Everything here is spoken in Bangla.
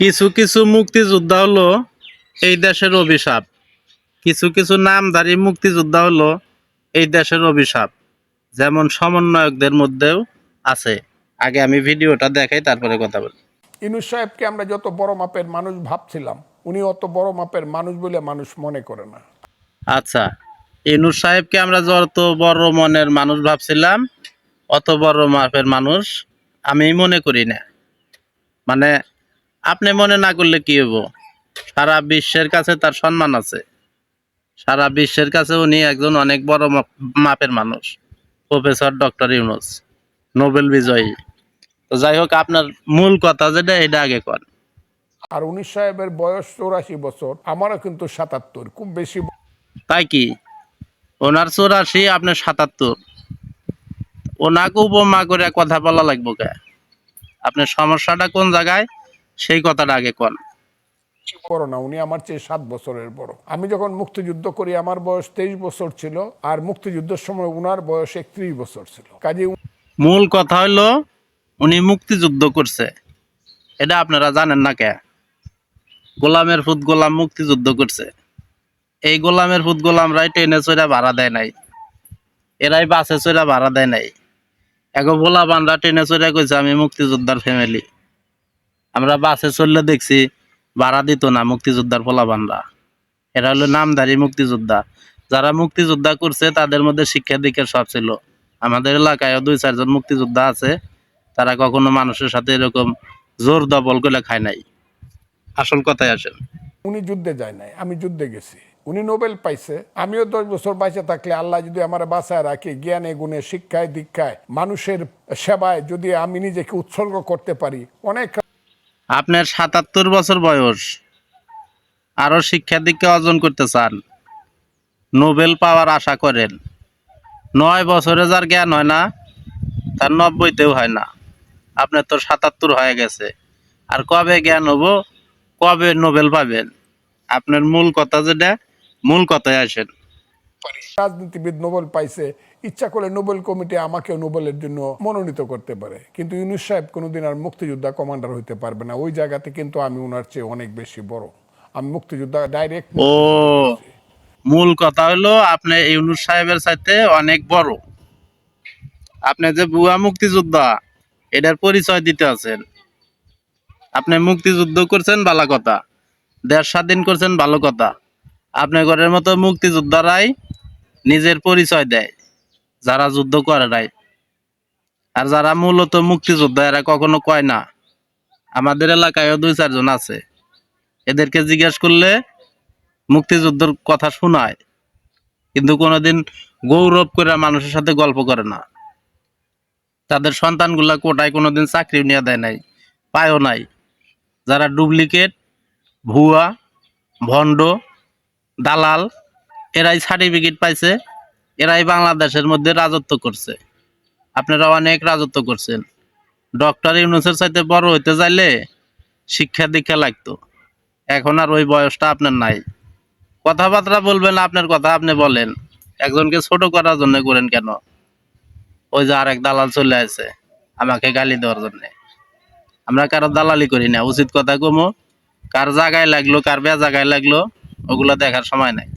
কিছু কিছু মুক্তিযোদ্ধা হলো এই দেশের অভিশাপ। কিছু কিছু নামধারী মুক্তিযোদ্ধা হলো এই দেশের অভিশাপ যেমন সমন্বয়কদের মধ্যেও আছে। আগে আমি ভিডিওটা দেখাই তারপরে কথা বলি। ইনুস সাহেবকে আমরা যত বড় মাপের মানুষ ভাবছিলাম উনি অত বড় মাপের মানুষ বলে মানুষ মনে করে না। আচ্ছা ইনুর সাহেবকে আমরা যত বড় মনের মানুষ ভাবছিলাম অত বড় মাপের মানুষ আমি মনে করি না। মানে আপনি মনে না করলে কি হব সারা বিশ্বের কাছে তার সম্মান আছে। সারা বিশ্বের কাছে উনি একজন অনেক বড় মাপের মানুষ। প্রফেসর ডক্টর ইউনুস নোবেল বিজয়ী। তো যাই হোক আপনার মূল কথা যেটা এটা আগে কর আর উনিশ সাহেবের বয়স চৌরাশি বছর আমারও কিন্তু সাতাত্তর খুব বেশি তাই কি? ওনার চৌরাশি আপনার সাতাত্তর। ওনাকে উপমা করে কথা বলা লাগবো কে? আপনার সমস্যাটা কোন জায়গায়? সেই কথাটা আগে কন। বড় না উনি আমার চেয়ে সাত বছরের বড়। আমি যখন মুক্তিযুদ্ধ করি আমার বয়স তেইশ বছর ছিল আর মুক্তিযুদ্ধের সময় উনার বয়স একত্রিশ বছর ছিল। কাজে মূল কথা হলো উনি মুক্তিযুদ্ধ করছে। এটা আপনারা জানেন না কে? গোলামের ফুত গোলাম মুক্তিযুদ্ধ করছে। এই গোলামের ফুত গোলামরাই ট্রেনে চড়া ভাড়া দেয় নাই। এরাই বাসে চড়া ভাড়া দেয় নাই। এগো ভোলা বানরা ট্রেনে চড়া কইছে আমি মুক্তিযোদ্ধার ফ্যামিলি আমরা বাসে চললে দেখছি ভাড়া দিত না মুক্তিযোদ্ধার পোলা বানরা এরা হলো নামধারী মুক্তিযোদ্ধা। যারা মুক্তিযোদ্ধা করছে, তাদের মধ্যে শিক্ষা দীক্ষার সব ছিল। আমাদের এলাকায় দুই চারজন মুক্তিযোদ্ধা আছে। তারা কখনো মানুষের সাথে এরকম জোর দবল করে খায় নাই। আসল কথায় আসেন। উনি যুদ্ধে যায় নাই, আমি যুদ্ধে গেছি। উনি নোবেল পাইছে, আমিও দশ বছর বাইসে থাকলে আল্লাহ যদি আমার বাসায় রাখে, জ্ঞানে, গুণে, শিক্ষায়, দীক্ষায়, মানুষের সেবায় যদি আমি নিজেকে উৎসর্গ করতে পারি, অনেক আপনার সাতাত্তর বছর বয়স। আরও শিক্ষা দীক্ষা অর্জন করতে চান। নোবেল পাওয়ার আশা করেন। নয় বছরে যার জ্ঞান হয় না, তার নব্বইতেও হয় না। আপনার তো সাতাত্তর হয়ে গেছে। আর কবে জ্ঞান হব, কবে নোবেল পাবেন? আপনার মূল কথা যেটা, মূল কথায় আসেন। পারি। রাজনীতিবিদ নোবেল পাইছে ইচ্ছা করলে নোবেল কমিটি আমাকেও নোবেলের জন্য মনোনীত করতে পারে। কিন্তু ইউনুস সাহেব কোনোদিন আর মুক্তিযোদ্ধা কমান্ডার হইতে পারবে না। ওই জায়গাতে কিন্তু আমি ওনার চেয়ে অনেক বেশি বড়। আমি মুক্তিযোদ্ধা ডাইরেক্ট ও মূল কথা হলো আপনি ইউনুস সাহেবের সাথে অনেক বড়। আপনি যে বুয়া মুক্তিযোদ্ধা এটার পরিচয় দিতে আছেন। আপনি মুক্তিযুদ্ধ করছেন ভালো কথা। দেশ স্বাধীন করছেন ভালো কথা। আপনি ঘরের মতো মুক্তিযোদ্ধারাই নিজের পরিচয় দেয়, যারা যুদ্ধ করে নাই। আর যারা মূলত মুক্তিযোদ্ধা, এরা কখনো কয় না, আমাদের এলাকায়ও দুই চারজন আছে। এদেরকে জিজ্ঞেস করলে মুক্তিযুদ্ধের কথা শোনায়, কিন্তু কোনোদিন গৌরব করে মানুষের সাথে গল্প করে না। তাদের সন্তানগুলা কোটায় কোনোদিন চাকরি নিয়ে দেয় নাই, পায়ও নাই। যারা ডুপ্লিকেট, ভুয়া, ভণ্ড দালাল, এরাই সার্টিফিকেট পাইছে, এরাই বাংলাদেশের মধ্যে রাজত্ব করছে। আপনারা অনেক রাজত্ব করছেন। ডক্টর ইউনুসের সাথে বড় হইতে চাইলে শিক্ষা দীক্ষা লাগতো। এখন আর ওই বয়সটা আপনার নাই। কথাবার্তা বলবেন, আপনার কথা আপনি বলেন। একজনকে ছোট করার জন্য করেন কেন? ওই যে আরেক দালাল চলে আছে আমাকে গালি দেওয়ার জন্য। আমরা কারও দালালি করি না, উচিত কথা কমো। কার জায়গায় লাগল, কার বে জায়গায় লাগল ওগুলো দেখার সময় নাই।